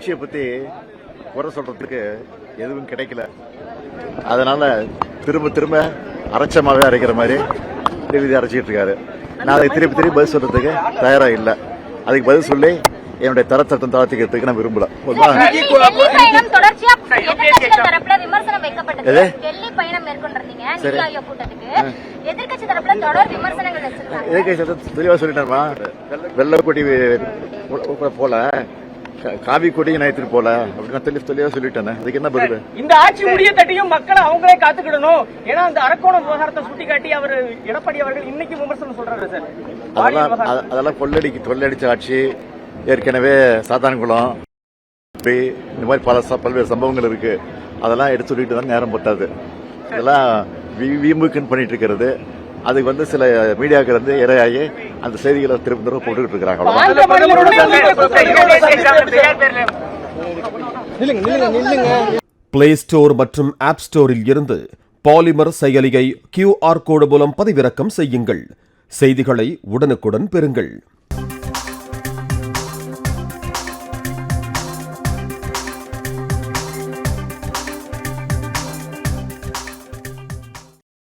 ஆட்சியை பத்தி குறை சொல்றதுக்கு எதுவும் கிடைக்கல. அதனால திரும்ப திரும்ப அரைச்சமாவே அரைக்கிற மாதிரி திருப்பி அரைச்சிட்டு இருக்காரு நான் அதுக்கு திருப்பி திருப்பி பதில் சொல்றதுக்கு தயாரா இல்லை. அதுக்கு பதில் சொல்லி என்னுடைய தரத்தட்டம் தாழ்த்திக்கிறதுக்கு நான் விரும்பல. போதுமா? டெல்லி டெல்லி பயணம் தொடர்ச்சியா எதிர்க்கட்சிகள் தரப்புல விமர்சனம் வைக்கப்பட்டது. எது? டெல்லி பயணம் மேற்கொண்டிருந்தீங்க சரி. நிதி ஆயோக் கூட்டத்துக்கு. எதிர்க்கட்சி தரப்புல தொடர் விமர்சனங்கள் வச்சிருக்காங்க. எதுக்கு சொல்றது தெளிவா சொல்லிட்டேன்மா வெள்ளக்கொடி கூட போல. காவி கொடி நான் எடுத்துட்டு போல. அப்படின்னு நான் தெளி தெளிவா சொல்லிட்டேனே. அதுக்கு என்ன பதில்? இந்த ஆட்சி முடிய தட்டியும் மக்களை அவங்களே காத்துக்கிடணும். ஏன்னா அந்த அரக்கோணம் விவகாரத்தை சுட்டிக்காட்டி அவர் எடப்பாடி அவர்கள் இன்னைக்கு விமர்சனம் சொல்றாரு சார். அதெல்லாம் அதெல்லாம் கொள்ளடிக்கு கொள்ளடிச்ச ஆட்சி ஏற்கனவே சாத்தான்குளம் இந்த மாதிரி பல பல்வேறு சம்பவங்கள் இருக்கு. அதெல்லாம் எடுத்து சொல்லிட்டு தான் நேரம் பத்தாது இதெல்லாம் வீம்புக்குன்னு பண்ணிட்டு இருக்கிறது. அதுக்கு வந்து சில மீடியாக்கள் வந்து இரையாகி அந்த செய்திகளை திரும்ப திரும்ப போட்டுக்கிட்டு கூட்டணி. பிளே ஸ்டோர் மற்றும் ஆப் ஸ்டோரில் இருந்து பாலிமர் செயலியை கியூஆர் கோடு மூலம் பதிவிறக்கம் செய்யுங்கள். செய்திகளை உடனுக்குடன் பெறுங்கள்.